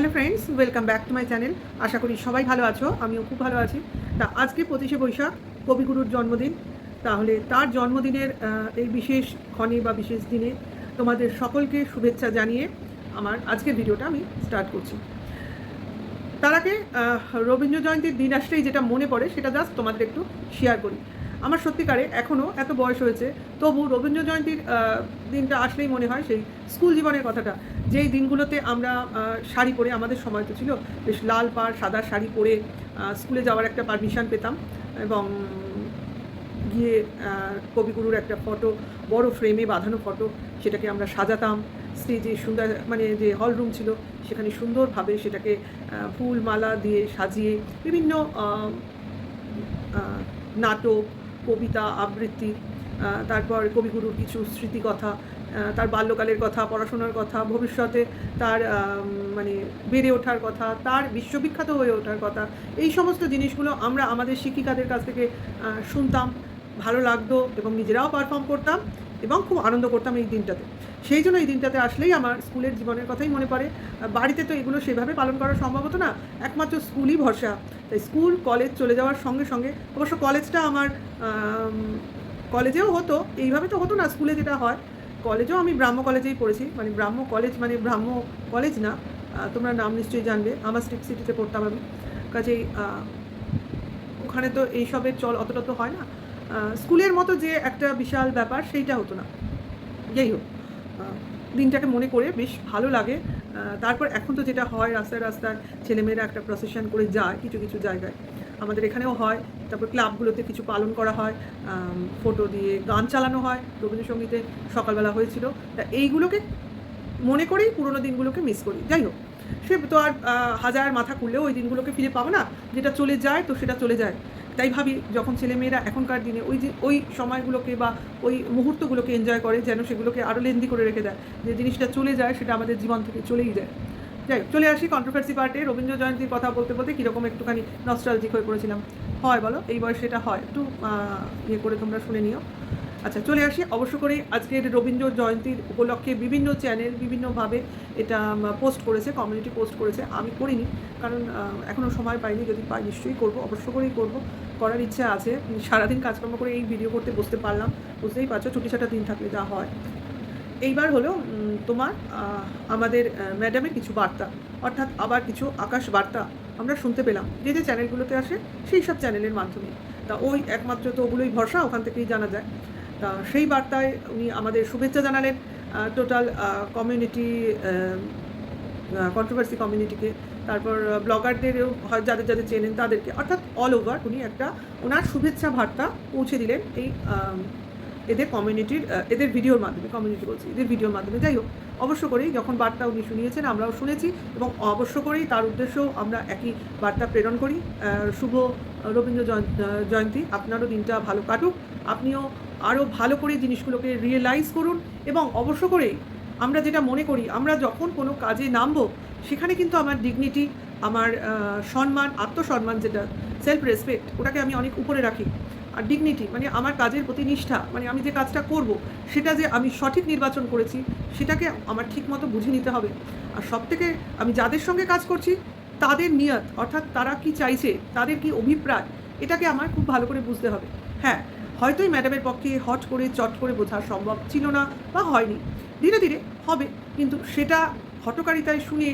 Hello friends, welcome back to my channel. আশা করি সবাই ভালো আছো, আমিও খুব ভালো আছি। তা আজকে পঁচিশে বৈশাখ, কবিগুরুর জন্মদিন। তাহলে তার জন্মদিনের এই বিশেষ ক্ষণে বা বিশেষ দিনে তোমাদের সকলকে শুভেচ্ছা জানিয়ে আমার আজকের ভিডিওটা আমি স্টার্ট করছি। তার আগে রবীন্দ্র জয়ন্তীর দিন আসলেই যেটা মনে পড়ে, সেটা জাস্ট তোমাদের একটু শেয়ার করি। আমার সত্যিকারে এখনও এত বয়স হয়েছে, তবু রবীন্দ্র জয়ন্তীর দিনটা আসলেই মনে হয় সেই স্কুল জীবনের কথাটা। যেই দিনগুলোতে আমরা শাড়ি পরে আমাদের সময় তো ছিল, বেশ লাল পাড়, সাদা শাড়ি পরে স্কুলে যাওয়ার একটা পারমিশন পেতাম এবং গিয়ে কবিগুরুর একটা ফটো বড় ফ্রেমে বাঁধানো ফটো সেটাকে আমরা সাজাতাম। স্টেজে সুন্দর মানে যে হল রুম ছিল, সেখানে সুন্দরভাবে সেটাকে ফুল মালা দিয়ে সাজিয়ে বিভিন্ন নাটক কবিতা, আবৃত্তি তারপর কবিগুরুর কিছু স্মৃতিকথা তার বাল্যকালের কথা, পড়াশোনার কথা, ভবিষ্যতে তার মানে বেড়ে ওঠার কথা, তার বিশ্ববিখ্যাত হয়ে ওঠার কথা, এই সমস্ত জিনিসগুলো আমরা আমাদের শিক্ষিকাদের কাছ থেকে শুনতাম, ভালো লাগতো এবং নিজেরাও পারফর্ম করতাম। এবং খুব আনন্দ করতাম এই দিনটাতে। সেই জন্য এই দিনটাতে আসলেই আমার স্কুলের জীবনের কথাই মনে পড়ে। বাড়িতে তো এগুলো সেভাবে পালন করা সম্ভব হতো না। একমাত্র স্কুলই ভরসা। তাই স্কুল, কলেজ চলে যাওয়ার সঙ্গে সঙ্গে অবশ্য কলেজটা আমার কলেজেও হতো, এইভাবে তো হতো না স্কুলে যেটা হয়। কলেজেও আমি ব্রাহ্ম কলেজেই পড়েছি। মানে ব্রাহ্ম কলেজ মানে ব্রাহ্ম কলেজ না। তোমরা নাম নিশ্চয়ই জানবে। আমার স্ট্রিট সিটিতে পড়তাম আমি। কাজেই ওখানে তো এইসবের চল অতটা তো হয় না। স্কুলের মতো যে একটা বিশাল ব্যাপার, সেইটা হতো না। যাই হোক দিনটাকে মনে করে বেশ ভালো লাগে। তারপর এখন তো যেটা হয়, রাস্তায় রাস্তায় ছেলেমেয়েরা একটা প্রসেশন করে যায় কিছু কিছু জায়গায়। আমাদের এখানেও হয়। তারপর ক্লাবগুলোতে কিছু পালন করা হয় ফটো দিয়ে গান চালানো হয়। রবীন্দ্রসঙ্গীতে সকালবেলা হয়েছিল। তা এইগুলোকে মনে করেই পুরোনো দিনগুলোকে মিস করি। যাই হোক সে তো আর হাজার মাথা খুললেও ওই দিনগুলোকে ফিরে পাবো না। যেটা চলে যায় তো সেটা চলে যায়। তাই ভাবি যখন ছেলেমেয়েরা এখনকার দিনে ওই যে, ওই সময়গুলোকে বা ওই মুহূর্তগুলোকে এনজয় করে যেন সেগুলোকে আরও লেন্দি করে রেখে দেয়। যে জিনিসটা চলে যায় সেটা আমাদের জীবন থেকে চলেই যায়। যাই চলে আসি কন্ট্রোভার্সি পার্টে রবীন্দ্র জয়ন্তীর কথা বলতে বলতে কীরকম একটুখানি নস্টালজিক হয়ে পড়েছিলাম। হয় বলো, এই বয়সে এটা হয়। একটু ইয়ে করে তোমরা শুনে নিও। আচ্ছা চলে আসি। অবশ্য করে আজকের রবীন্দ্র জয়ন্তীর উপলক্ষে বিভিন্ন চ্যানেল বিভিন্নভাবে এটা পোস্ট করেছে কমিউনিটি পোস্ট করেছে। আমি করিনি, কারণ এখনও সময় পাইনি। যদি পাই, নিশ্চয়ই করব। অবশ্য করেই করব। করার ইচ্ছা আছে। সারাদিন কাজকর্ম করে এই ভিডিও করতে বসতে পারলাম। বুঝতেই পারছ, ছুটি ছাটা দিন থাকলে যা হয়। এইবার হলো তোমার আমাদের ম্যাডামের কিছু বার্তা। অর্থাৎ আবার কিছু আকাশ বার্তা আমরা শুনতে পেলাম। যে যে চ্যানেলগুলোতে আসে, সেই সব চ্যানেলের মাধ্যমে। তা ওই একমাত্র তো ওগুলোই ভরসা, ওখান থেকেই জানা যায়। তা সেই বার্তায় উনি আমাদের শুভেচ্ছা জানালেন টোটাল কমিউনিটি কন্ট্রোভার্সি কমিউনিটিকে তারপর ব্লগারদেরও হয়, যাদের যাদের চেনেন তাদেরকে। অর্থাৎ অল ওভার উনি একটা, ওনার শুভেচ্ছা বার্তা পৌঁছে দিলেন এই এদের কমিউনিটির এদের ভিডিওর মাধ্যমে কমিউনিটি বলছি, এদের ভিডিওর মাধ্যমে। যাই হোক, অবশ্য করেই যখন বার্তা উনি শুনিয়েছেন, আমরাও শুনেছি এবং অবশ্য করেই তার উদ্দেশ্যেও আমরা একই বার্তা প্রেরণ করি। শুভ রবীন্দ্র জয়ন্তী, আপনারও দিনটা ভালো কাটুক। আপনিও আরও ভালো করে জিনিসগুলোকে রিয়েলাইজ করুন এবং অবশ্য করে আমরা যেটা মনে করি, আমরা যখন কোনো কাজে নামবো, সেখানে কিন্তু আমার ডিগনিটি আমার সম্মান, আত্মসম্মান যেটা সেলফ রেসপেক্ট ওটাকে আমি অনেক উপরে রাখি। আর ডিগনিটি মানে আমার কাজের প্রতি নিষ্ঠা মানে আমি যে কাজটা করব, সেটা যে আমি সঠিক নির্বাচন করেছি, সেটাকে আমার ঠিক মতো বুঝে নিতে হবে। আর সব থেকে আমি যাদের সঙ্গে কাজ করছি, তাদের নিয়ত, অর্থাৎ তারা কি চাইছে, তাদের কি অভিপ্রায়, এটাকে আমার খুব ভালো করে বুঝতে হবে। হ্যাঁ হয়তোই ম্যাডামের পক্ষে হট করে, চট করে বোঝা সম্ভব ছিল না বা হয়নি। ধীরে ধীরে হবে, কিন্তু সেটা হটকারিতায় শুনে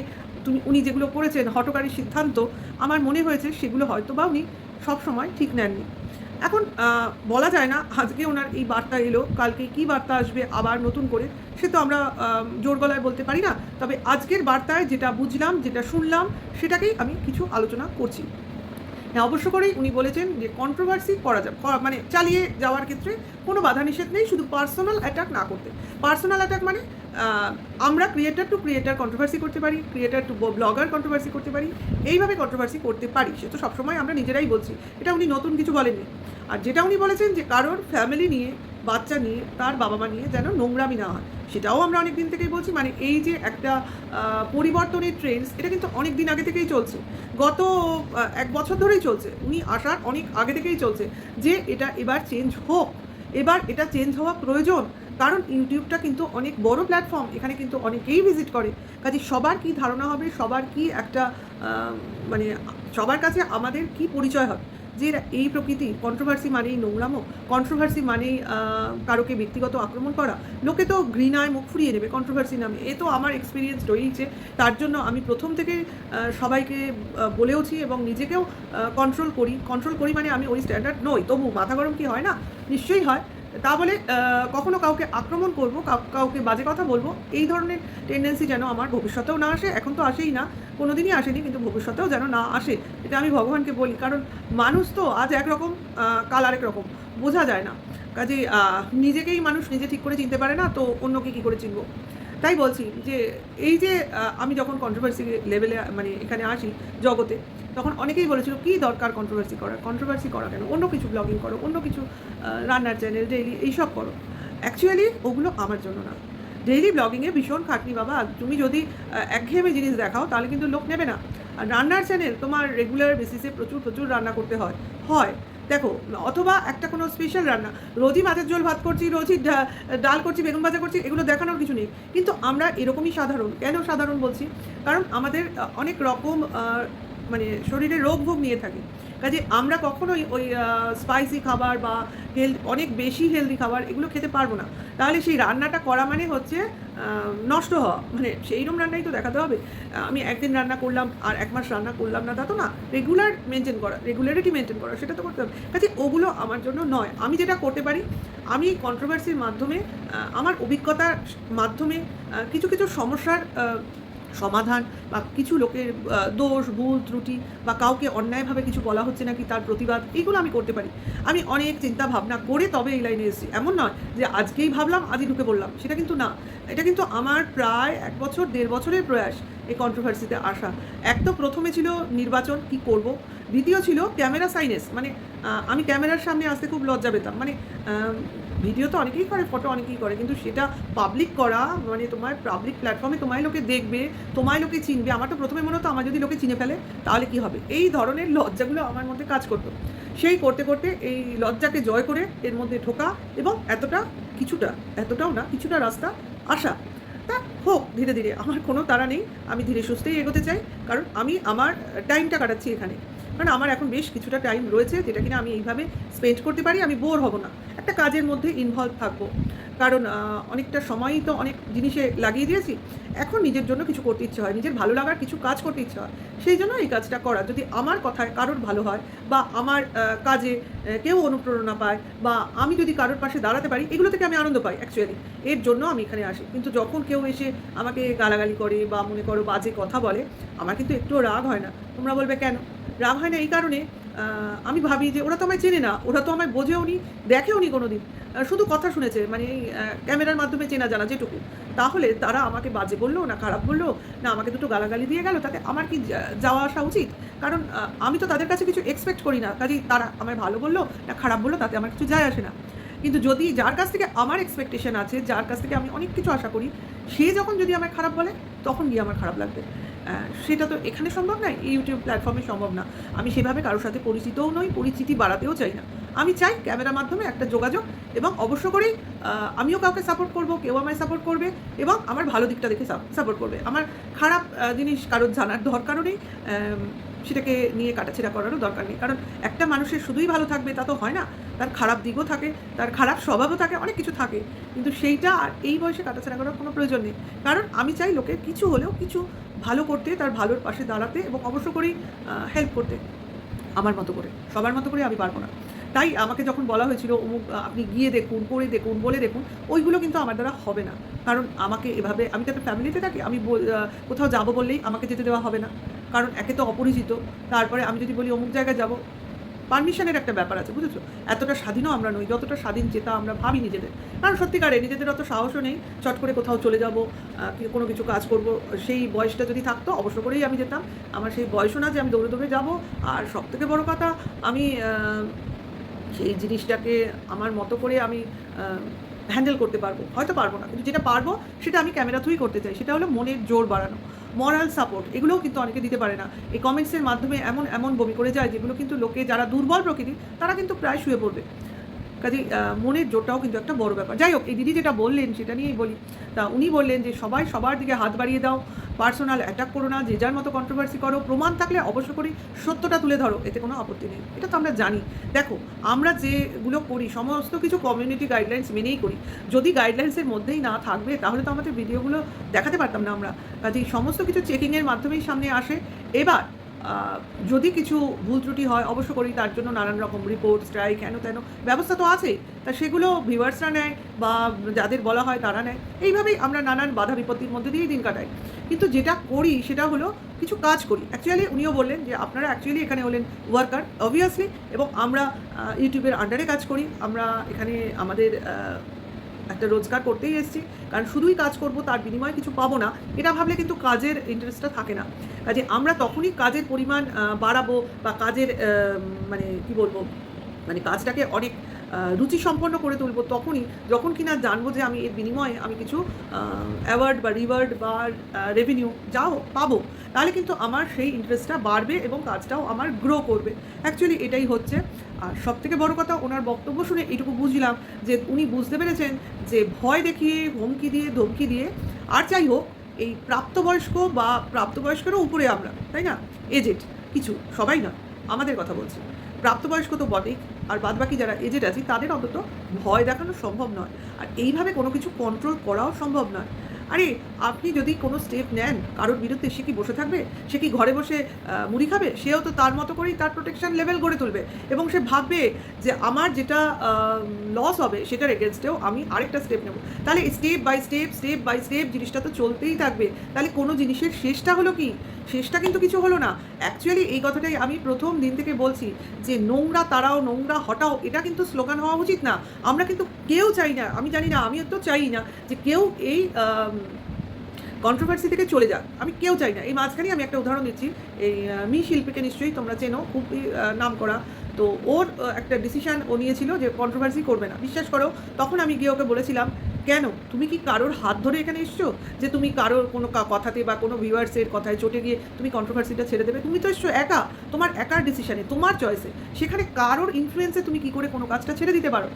তুমি, উনি যেগুলো করেছেন, হটকারী সিদ্ধান্ত, আমার মনে হয়েছে সেগুলো হয়তো বা উনি সবসময় ঠিক নেননি। এখন বলা যায় না, আজকে ওনার এই বার্তা এলো, কালকে কি বার্তা আসবে, আবার নতুন করে, সে তো আমরা জোর গলায় বলতে পারি না। তবে আজকের বার্তায় যেটা বুঝলাম, যেটা শুনলাম, সেটাকেই আমি কিছু আলোচনা করছি। হ্যাঁ অবশ্য করেই উনি বলেছেন যে কন্ট্রোভার্সি করা যাবে মানে চালিয়ে যাওয়ার ক্ষেত্রে কোনো বাধা নিষেধ নেই, শুধু পার্সোনাল অ্যাটাক না করতে। পার্সোনাল অ্যাটাক মানে আমরা ক্রিয়েটার টু ক্রিয়েটার কন্ট্রোভার্সি করতে পারি ক্রিয়েটার টু ব্লগার কন্ট্রোভার্সি করতে পারি, এইভাবে কন্ট্রোভার্সি করতে পারি। সে তো সবসময় আমরা নিজেরাই বলছি, এটা উনি নতুন কিছু বলেননি। আর যেটা উনি বলেছেন যে কারোর ফ্যামিলি নিয়ে বাচ্চা নিয়ে, তার বাবা মা নিয়ে যেন নোংরামি না হয়। সেটাও আমরা অনেক দিন থেকেই বলছি। মানে এই যে একটা পরিবর্তনের ট্রেন্ডস এটা কিন্তু অনেক দিন আগে থেকেই চলছে। গত এক বছর ধরেই চলছে। উনি আসার অনেক আগে থেকেই চলছে যে এটা এবার চেঞ্জ হোক। এবার এটা চেঞ্জ হওয়া প্রয়োজন। কারণ ইউটিউবটা কিন্তু অনেক বড় প্ল্যাটফর্ম এখানে কিন্তু অনেকেই ভিজিট করে। কাজে সবার কি ধারণা হবে? সবার কি একটা মানে সবার কাছে আমাদের কি পরিচয় হবে? যে এই প্রকৃতি কন্ট্রোভার্সি মানেই নোংরামো কন্ট্রোভার্সি মানেই কারোকে ব্যক্তিগত আক্রমণ করা, লোকে তো ঘৃণায় মুখ ফুরিয়ে নেবে কন্ট্রোভার্সি নামে। এ তো আমার এক্সপিরিয়েন্স রয়েইছে তার জন্য আমি প্রথম থেকে সবাইকে বলেওছি এবং নিজেকেও কন্ট্রোল করি। কন্ট্রোল করি মানে আমি ওই স্ট্যান্ডার্ড নই। তবু মাথা গরম কি হয় না? নিশ্চয়ই হয়। তা বলে কখনো কাউকে আক্রমণ করব কাউকে বাজে কথা বলব, এই ধরনের টেন্ডেন্সি যেন আমার ভবিষ্যতেও না আসে। এখন তো আসেই না কোনো দিনই আসেনি, কিন্তু ভবিষ্যতেও যেন না আসে, এটা আমি ভগবানকে বলি। কারণ মানুষ তো আজ একরকম কাল আরেক রকম, বোঝা যায় না। কাজে নিজেকেই মানুষ নিজে ঠিক করে চিনতে পারে না, তো অন্যকে কী করে চিনবো? তাই বলছি যে, এই যে আমি যখন কন্ট্রোভার্সি লেভেলে মানে এখানে আসি জগতে তখন অনেকেই বলেছিল, কী দরকার কন্ট্রোভার্সি করার? কন্ট্রোভার্সি করা কেন? অন্য কিছু ব্লগিং করো, অন্য কিছু রান্নার চ্যানেল ডেইলি এইসব করো। অ্যাকচুয়ালি ওগুলো আমার জন্য না। ডেইলি ব্লগিংয়ে ভীষণ খাটনি, বাবা। তুমি যদি একঘেয়েমি জিনিস দেখাও, তাহলে কিন্তু লোক নেবে না। আর রান্নার চ্যানেল তোমার রেগুলার বেসিসে প্রচুর প্রচুর রান্না করতে হয়। হয়। দেখো, অথবা একটা কোনো স্পেশাল রান্না, রোজই মাছের ঝোল, ভাত করছি, রোজই ডাল করছি, বেগুন ভাজা করছি, এগুলো দেখানোর কিছু নেই। কিন্তু আমরা এরকমই সাধারণ। কেন সাধারণ বলছি? কারণ আমাদের অনেক রকম মানে শরীরে রোগ ভোগ নিয়ে থাকে। কাজে আমরা কখনোই ওই স্পাইসি খাবার বা হেলথ অনেক বেশি হেলদি খাবার এগুলো খেতে পারব না। তাহলে সেই রান্নাটা করা মানে হচ্ছে নষ্ট হওয়া। মানে সেইরকম রান্নাই তো দেখাতে হবে। আমি একদিন রান্না করলাম আর এক মাস রান্না করলাম না, তা তো না। রেগুলার মেনটেন করা রেগুলারিটি মেনটেন করা, সেটা তো করতে হবে। কাজে ওগুলো আমার জন্য নয়। আমি যেটা করতে পারি, আমি কন্ট্রোভার্সির মাধ্যমে আমার অভিজ্ঞতার মাধ্যমে কিছু কিছু সমস্যার সমাধান বা কিছু লোকের দোষ, ভুল, ত্রুটি বা কাউকে অন্যায়ভাবে কিছু বলা হচ্ছে নাকি তার প্রতিবাদ এইগুলো আমি করতে পারি। আমি অনেক চিন্তা ভাবনা করে তবে এই লাইনে এসেছি। এমন নয় যে আজকেই ভাবলাম, আজই ঢুকে বললাম সেটা কিন্তু না। এটা কিন্তু আমার প্রায় এক বছর, দেড় বছরের প্রয়াস এই কন্ট্রোভার্সিতে আসা। এক তো প্রথমে ছিল নির্বাচন, কি করব? দ্বিতীয় ছিল ক্যামেরা সাইনেস। মানে আমি ক্যামেরার সামনে আসতে খুব লজ্জা পেতাম। মানে ভিডিও তো অনেকেই করে ফটো অনেকেই করে, কিন্তু সেটা পাবলিক করা মানে তোমার পাবলিক প্ল্যাটফর্মে তোমায় লোকে দেখবে, তোমায় লোকে চিনবে। আমার তো প্রথমে মনে হতো, আমার যদি লোকে চিনে ফেলে, তাহলে কি হবে? এই ধরনের লজ্জাগুলো আমার মধ্যে কাজ করতো। সেই করতে করতে এই লজ্জাকে জয় করে এর মধ্যে ঢোকা এবং এতটা কিছুটা, এতটাও না, কিছুটা রাস্তা আসা। তা হোক, ধীরে ধীরে, আমার কোনো তাড়া নেই, আমি ধীরে সুস্থেই এগোতে চাই, কারণ আমি আমার টাইমটা কাটাচ্ছি এখানে। কারণ আমার এখন বেশ কিছুটা টাইম রয়েছে, যেটা কিনা আমি এইভাবে স্পেন্ড করতে পারি, আমি বোর হব না। একটা কাজের মধ্যে ইনভলভ থাকব। কারণ অনেকটা সময়ই তো অনেক জিনিসে লাগিয়ে দিয়েছি। এখন নিজের জন্য কিছু করতে ইচ্ছে হয়, নিজের ভালো লাগার কিছু কাজ করতে ইচ্ছে হয়। সেই জন্য এই কাজটা করা। যদি আমার কথায় কারোর ভালো হয় বা আমার কাজে কেউ অনুপ্রেরণা পায় বা আমি যদি কারোর পাশে দাঁড়াতে পারি, এগুলো থেকে আমি আনন্দ পাই অ্যাকচুয়ালি এর জন্য আমি এখানে আসি। কিন্তু যখন কেউ এসে আমাকে গালাগালি করে বা মনে করো বাজে কথা বলে, আমার কিন্তু একটুও রাগ হয় না। তোমরা বলবে, কেন? রাগ হয় না এই কারণে আমি ভাবি যে ওরা তো আমায় চেনে না, ওরা তো আমায় বোঝেও নি, দেখেও নি কোনো দিন শুধু কথা শুনেছে মানে ক্যামেরার মাধ্যমে চেনা জানা যেটুকু। তাহলে তারা আমাকে বাজে বলল না খারাপ বলল, না আমাকে দুটো গালাগালি দিয়ে গেল, তাতে আমার কি যাওয়া আসা উচিত? কারণ আমি তো তাদের কাছে কিছু এক্সপেক্ট করি না, কাজেই তারা আমায় ভালো বলল, না খারাপ বলল, তাতে আমার কিছু যায় আসে না। কিন্তু যদি যার কাছ থেকে আমার এক্সপেকটেশন আছে, যার কাছ থেকে আমি অনেক কিছু আশা করি, সে যখন যদি আমায় খারাপ বলে, তখন গিয়ে আমার খারাপ লাগবে। সেটা তো এখানে সম্ভব না ইউটিউব প্ল্যাটফর্মে সম্ভব না। আমি সেভাবে কারোর সাথে পরিচিতও নই, পরিচিতি বাড়াতেও চাই না। আমি চাই ক্যামেরার মাধ্যমে একটা যোগাযোগ এবং অবশ্য করেই আমিও কাউকে সাপোর্ট করব, কেউ আমায় সাপোর্ট করবে এবং আমার ভালো দিকটা দেখে সাপোর্ট করবে। আমার খারাপ জিনিস কারোর জানার দরকারও নেই। সেটাকে নিয়ে কাটাছেড়া করারও দরকার নেই। কারণ একটা মানুষের শুধুই ভালো থাকবে তা তো হয় না। তার খারাপ দিকও থাকে, তার খারাপ স্বভাবও থাকে, অনেক কিছু থাকে। কিন্তু সেইটা আর এই বয়সে কাটাছেড়া করার কোনো প্রয়োজন নেই। কারণ আমি চাই লোকে কিছু হলেও কিছু ভালো করতে, তার ভালোর পাশে দাঁড়াতে এবং অবশ্য করেই হেল্প করতে। আমার মতো করে। সবার মতো করে আমি পারব না। তাই আমাকে যখন বলা হয়েছিল, অমুক আপনি গিয়ে দেখুন করে দেখুন, বলে দেখুন, ওইগুলো কিন্তু আমার দ্বারা হবে না। কারণ আমাকে এভাবে, আমি তো একটা ফ্যামিলিতে থাকি, আমি কোথাও যাব বললেই আমাকে যেতে দেওয়া হবে না। কারণ একে তো অপরিচিত। তারপরে আমি যদি বলি অমুক জায়গায় যাব, পারমিশনের একটা ব্যাপার আছে, বুঝেছ? এতটা স্বাধীনও আমরা নই, যতটা স্বাধীন চেতা আমরা ভাবি নিজেদের। কারণ সত্যিকারে নিজেদের অত সাহসও নেই, চট করে কোথাও চলে যাব কোনো কিছু কাজ করব, সেই বয়সটা যদি থাকতো অবশ্য করেই আমি যেতাম। আমার সেই বয়সও না যে আমি দৌড়ে দৌড়ে যাব, আর সব থেকে বড় কথা আমি সেই জিনিসটাকে আমার মতো করে আমি হ্যান্ডেল করতে পারব। হয়তো পারব না, কিন্তু যেটা পারব সেটা আমি ক্যামেরা থ্রুই করতে চাই, সেটা হলো মনের জোর বাড়ানো। মরাল সাপোর্ট এগুলোও কিন্তু অনেকে দিতে পারে না। এই কমেন্টসের মাধ্যমে এমন এমন বমি করে যায় যেগুলো কিন্তু লোকে, যারা দুর্বল প্রকৃতি তারা কিন্তু প্রায় শুয়ে পড়বে। কাজে মনের জোরটাও কিন্তু একটা বড় ব্যাপার। যাই হোক, এই দিদি যেটা বললেন, সেটা নিয়েই বলি। তা উনি বললেন যে, সবাই সবার দিকে হাত বাড়িয়ে দাও পার্সোনাল অ্যাটাক করো না, যে যার মতো কন্ট্রোভার্সি করো, প্রমাণ থাকলে অবশ্য করি সত্যটা তুলে ধরো, এতে কোনো আপত্তি নেই। এটা তো আমরা জানি। দেখো, আমরা যেগুলো করি, সমস্ত কিছু কমিউনিটি গাইডলাইন্স মেনেই করি। যদি গাইডলাইন্সের মধ্যেই না থাকবে, তাহলে তো আমাদের ভিডিওগুলো দেখাতে পারতাম না আমরা। কাজেই, সমস্ত কিছু চেকিংয়ের মাধ্যমেই সামনে আসে। এবার যদি কিছু ভুল ত্রুটি হয়, অবশ্য করি, তার জন্য নানান রকম রিপোর্ট স্ট্রাইক হেন তেন ব্যবস্থা তো আছেই। তা সেগুলো ভিউয়ার্সরা নেয় বা যাদের বলা হয় তারা নেয়। এইভাবেই আমরা নানান বাধা বিপত্তির মধ্যে দিয়েই দিন কাটাই। কিন্তু যেটা করি, সেটা হলো কিছু কাজ করি। অ্যাকচুয়ালি উনিও বললেন যে, আপনারা অ্যাকচুয়ালি এখানে হলেন ওয়ার্কার অবভিয়াসলি এবং আমরা ইউটিউবের আন্ডারে কাজ করি। আমরা এখানে আমাদের একটা রোজগার করতেই এসেছি। কারণ শুধুই কাজ করব, তার বিনিময়ে কিছু পাবো না। এটা ভাবলে কিন্তু কাজের ইন্টারেস্টটা থাকে না। কাজে আমরা তখনই কাজের পরিমাণ বাড়াবো বা কাজের মানে কি বলব? মানে কাজটাকে অনেক আহ, রুচিসম্পন্ন করে তুলবো তখনই যখন কিনা জানব যে আমি এর বিনিময়ে আমি কিছু অ্যাওয়ার্ড বা রিওয়ার্ড বা রেভিনিউ যাও পাবো তাহলে কিন্তু আমার সেই ইন্টারেস্টটা বাড়বে এবং কাজটাও আমার গ্রো করবে। অ্যাকচুয়ালি এটাই হচ্ছে। আর সব থেকে বড় কথা ওনার বক্তব্য শুনে এইটুকু বুঝলাম যে উনি বুঝতে পেরেছেন যে ভয় দেখিয়ে হুমকি দিয়ে ধমকি দিয়ে আর যাই হোক এই প্রাপ্তবয়স্ক বা প্রাপ্তবয়স্কেরও উপরে আমরা তাই না? এজেড কিছু সবাই না আমাদের কথা বলছি। প্রাপ্তবয়স্ক তো বটেই। আর বাদবাকি যারা এজেড আছি, তাদের অন্তত ভয় দেখানো সম্ভব নয়। আর এইভাবে কোনো কিছু কন্ট্রোল করাও সম্ভব নয়। আরে, আপনি যদি কোনো স্টেপ নেন, কারোর বিরুদ্ধে সে কি বসে থাকবে? সে কি ঘরে বসে মুড়ি খাবে? সেও তো তার মতো করেই তার প্রোটেকশন লেভেল গড়ে তুলবে। এবং সে ভাববে যে আমার যেটা লস হবে, সেটার এগেনস্টেও আমি আরেকটা স্টেপ নেব। তাহলে step by step step by step জিনিসটা তো চলতেই থাকবে। তাহলে কোনো জিনিসের শেষটা হলো কি? শেষটা কিন্তু কিছু হলো না। অ্যাকচুয়ালি এই কথাটাই আমি প্রথম দিন থেকে বলছি যে, নোংরা তারাও নোংরা হটাও, এটা কিন্তু স্লোগান হওয়া উচিত না। আমরা কিন্তু কেউ চাই না, আমি জানি না, আমিও তো চাই না যে কেউ এই কন্ট্রোভার্সি থেকে চলে যাক। আমি কেউ চাই না। এই মাঝখানে আমি একটা উদাহরণ দিচ্ছি। এই মি শিল্পীকে নিশ্চয়ই তোমরা চেনো খুবই নাম করা তো ওর একটা ডিসিশন ও নিয়েছিল যে কন্ট্রোভার্সি করবে না। বিশ্বাস করো, তখন আমি গিয়ে ওকে বলেছিলাম কেন? তুমি কি কারোর হাত ধরে এখানে এসছো? যে তুমি কারোর কোনো কথাতে বা কোনো ভিউয়ার্সের কথায় চটে গিয়ে তুমি কন্ট্রোভার্সিটা ছেড়ে দেবে? তুমি তো এসছো একা। তোমার একার ডিসিশনে তোমার চয়েসে সেখানে কারোর ইনফ্লুয়েন্সে তুমি কি করে কোনো কাজটা ছেড়ে দিতে পারো?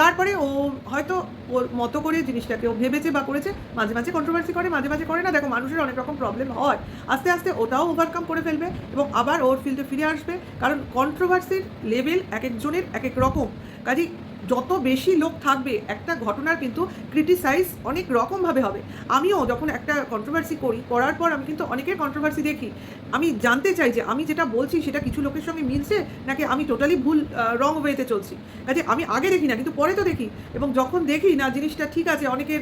তারপরে ও হয়তো ওর মতো করে জিনিসটাকে ও ভেবেছে বা করেছে, মাঝে মাঝে কন্ট্রোভার্সি করে, মাঝে মাঝে করে না। দেখো, মানুষের অনেক রকম প্রবলেম হয়। আস্তে আস্তে ওটাও ওভারকাম করে ফেলবে এবং আবার ওর ফিল্ডে ফিরে আসবে। কারণ কন্ট্রোভার্সির লেভেল এক একজনের এক এক রকম। কাজেই যত বেশি লোক থাকবে, একটা ঘটনার কিন্তু ক্রিটিসাইজ অনেক রকমভাবে হবে। আমিও যখন একটা কন্ট্রোভার্সি করি, করার পর আমি কিন্তু অনেকের কন্ট্রোভার্সি দেখি। আমি জানতে চাই যে আমি যেটা বলছি, সেটা কিছু লোকের সঙ্গে মিলছে? নাকি আমি টোটালি ভুল রং ওয়েতে চলছি? কাজে আমি আগে দেখি না, কিন্তু পরে তো দেখি। এবং যখন দেখি না, জিনিসটা ঠিক আছে, অনেকের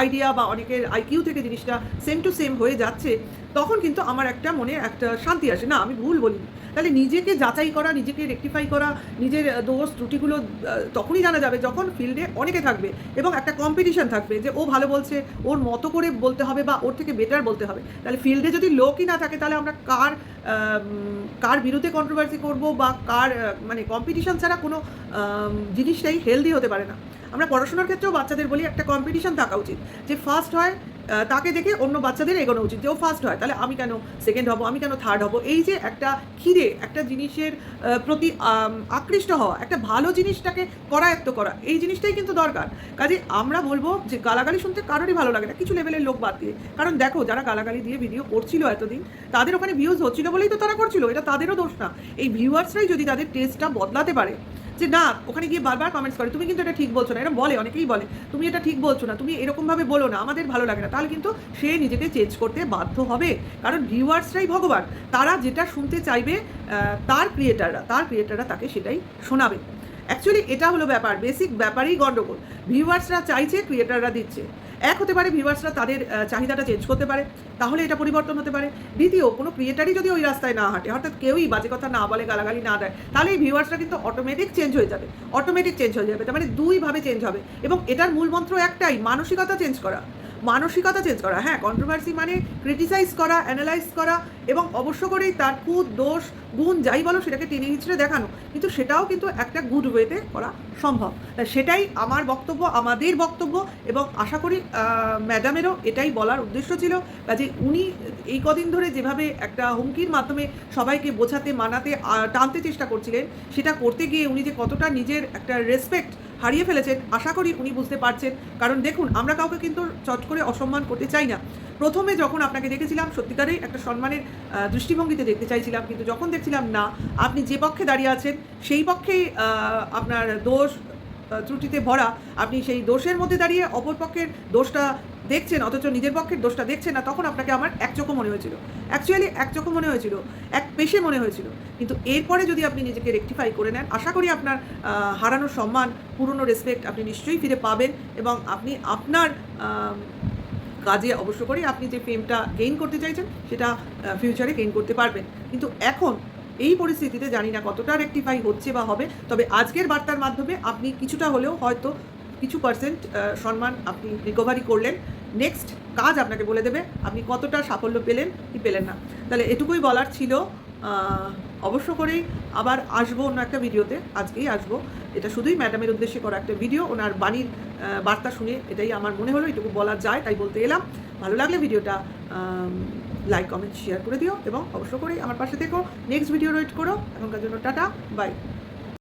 আইডিয়া বা অনেকের আইকিউ থেকে জিনিসটা সেম টু সেম হয়ে যাচ্ছে। তখন কিন্তু আমার একটা মনে একটা শান্তি আসে। না, আমি ভুল বলিনি। তাহলে নিজেকে যাচাই করা, নিজেকে রেকটিফাই করা, নিজের দোষ ত্রুটিগুলো তখনই জানা যাবে যখন ফিল্ডে অনেকে থাকবে এবং একটা কম্পিটিশন থাকবে যে ও ভালো বলছে, ওর মতো করে বলতে হবে বা ওর থেকে বেটার বলতে হবে। তাহলে ফিল্ডে যদি লোকই না থাকে, তাহলে আমরা কার কার বিরুদ্ধে কন্ট্রোভার্সি করব বা কার মানে কম্পিটিশন ছাড়া কোনো জিনিসটাই হেলদি হতে পারে না। আমরা পড়াশোনার ক্ষেত্রেও বাচ্চাদের বলি একটা কম্পিটিশন থাকা উচিত। যে ফার্স্ট হয় তাকে দেখে অন্য বাচ্চাদের এগোনো উচিত যে ও ফার্স্ট হয়, তাহলে আমি কেন সেকেন্ড হব, আমি কেন থার্ড হব? এই যে একটা খিদে একটা জিনিসের প্রতি আকৃষ্ট হওয়া, একটা ভালো জিনিসটাকে করায়ত্ত করা, এই জিনিসটাই কিন্তু দরকার। কাজে আমরা বলব যে গালাগালি শুনতে কারোরই ভালো লাগে না, কিছু লেভেলের লোক বাদ দিয়ে। কারণ দেখো, যারা গালাগালি দিয়ে ভিডিও করছিল এতদিন, তাদের ওখানে ভিউজ হচ্ছিল বলেই তো তারা করছিল, এটা তাদেরও দোষ না। এই ভিউয়ার্সরাই যদি তাদের টেস্টটা বদলাতে পারে যে না, ওখানে গিয়ে বারবার কমেন্টস করে। তুমি কিন্তু এটা ঠিক বলছো না, এটা বলে, অনেকেই বলে। তুমি এটা ঠিক বলছো না, তুমি এরকমভাবে বলো না, আমাদের ভালো লাগে না। তাহলে কিন্তু সে নিজেকে চেঞ্জ করতে বাধ্য হবে। কারণ ভিউয়ার্সরাই ভগবান, তারা যেটা শুনতে চাইবে তার ক্রিয়েটাররা তার ক্রিয়েটাররা তাকে সেটাই শোনাবে। অ্যাকচুয়ালি এটা হলো ব্যাপার বেসিক ব্যাপারেই গণ্ডগোল ভিউয়ার্সরা চাইছে ক্রিয়েটাররা দিচ্ছে। এক হতে পারে ভিউয়ার্সরা তাদের চাহিদাটা চেঞ্জ করতে পারে, তাহলে এটা পরিবর্তন হতে পারে। দ্বিতীয়, কোনো ক্রিয়েটারই যদি ওই রাস্তায় না হাঁটে, অর্থাৎ কেউই বাজে কথা না বলে, গালাগালি না দেয়, তাহলে এই ভিউয়ার্সরা কিন্তু অটোমেটিক চেঞ্জ হয়ে যাবে। অটোমেটিক চেঞ্জ হয়ে যাবে, তার মানে দুইভাবে চেঞ্জ হবে। এবং এটার মূল মন্ত্র একটাই, মানসিকতা চেঞ্জ করা। মানসিকতা চেঞ্জ করা হ্যাঁ কন্ট্রোভার্সি মানে ক্রিটিসাইজ করা অ্যানালাইজ করা এবং অবশ্য করেই তার খুদ, দোষ, গুণ যাই বলো সেটাকে টেনে হিচড়ে দেখানো। কিন্তু সেটাও কিন্তু একটা গুড ওয়েতে করা সম্ভব। সেটাই আমার বক্তব্য, আমাদের বক্তব্য এবং আশা করি ম্যাডামেরও এটাই বলার উদ্দেশ্য ছিল কাজে উনি এই কদিন ধরে যেভাবে একটা হুমকির মাধ্যমে সবাইকে বোঝাতে, মানাতে টানতে চেষ্টা করছিলেন, সেটা করতে গিয়ে উনি যে কতটা নিজের একটা রেসপেক্ট হারিয়ে ফেলেছেন। আশা করি উনি বুঝতে পারছেন। কারণ দেখুন, আমরা কাউকে কিন্তু চট করে অসম্মান করতে চাই না। প্রথমে যখন আপনাকে দেখেছিলাম, সত্যিকারেই একটা সম্মানের দৃষ্টিভঙ্গিতে দেখতে চাইছিলাম। কিন্তু যখন দেখছিলাম না, আপনি যে পক্ষে দাঁড়িয়ে আছেন, সেই পক্ষেই আপনার দোষ ত্রুটিতে ভরা, আপনি সেই দোষের মধ্যে দাঁড়িয়ে অপরপক্ষের দোষটা দেখছেন, অথচ নিজের পক্ষের দোষটা দেখছেন না, তখন আপনাকে আমার একচোখো মনে হয়েছিল। অ্যাকচুয়ালি একচোখো মনে হয়েছিল, এক পেশে মনে হয়েছিল। কিন্তু এরপরে যদি আপনি নিজেকে রেকটিফাই করে নেন, আশা করি আপনার হারানো সম্মান, পুরনো রেসপেক্ট আপনি নিশ্চয়ই ফিরে পাবেন এবং আপনি আপনার কাজে অবশ্য করে আপনি যে ফেমটা গেইন করতে চাইছেন, সেটা ফিউচারে গেইন করতে পারবেন। কিন্তু এখন এই পরিস্থিতিতে জানি না কতটা রেকটিফাই হচ্ছে বা হবে, তবে আজকের বার্তার মাধ্যমে আপনি কিছুটা হলেও হয়তো কিছু পার্সেন্ট সম্মান আপনি রিকভারি করলেন। নেক্সট কাজ আপনাকে বলে দেবে, আপনি কতটা সাফল্য পেলেন কি পেলেন না। তাহলে এটুকুই বলার ছিল। অবশ্য করেই আবার আসব অন্য একটা ভিডিওতে, আজকেই আসব। এটা শুধুই ম্যাডামের উদ্দেশ্যে করা একটা ভিডিও, ওনার বাণীর বার্তা শুনে এটাই আমার মনে হলো, এটুকু বলা যায়, তাই বলতে এলাম। ভালো লাগলে ভিডিওটা লাইক কমেন্ট শেয়ার করে দিও এবং অবশ্য করেই আমার পাশে থেকো। নেক্সট ভিডিও ওয়েট করো। এখনকার জন্য টাটা বাই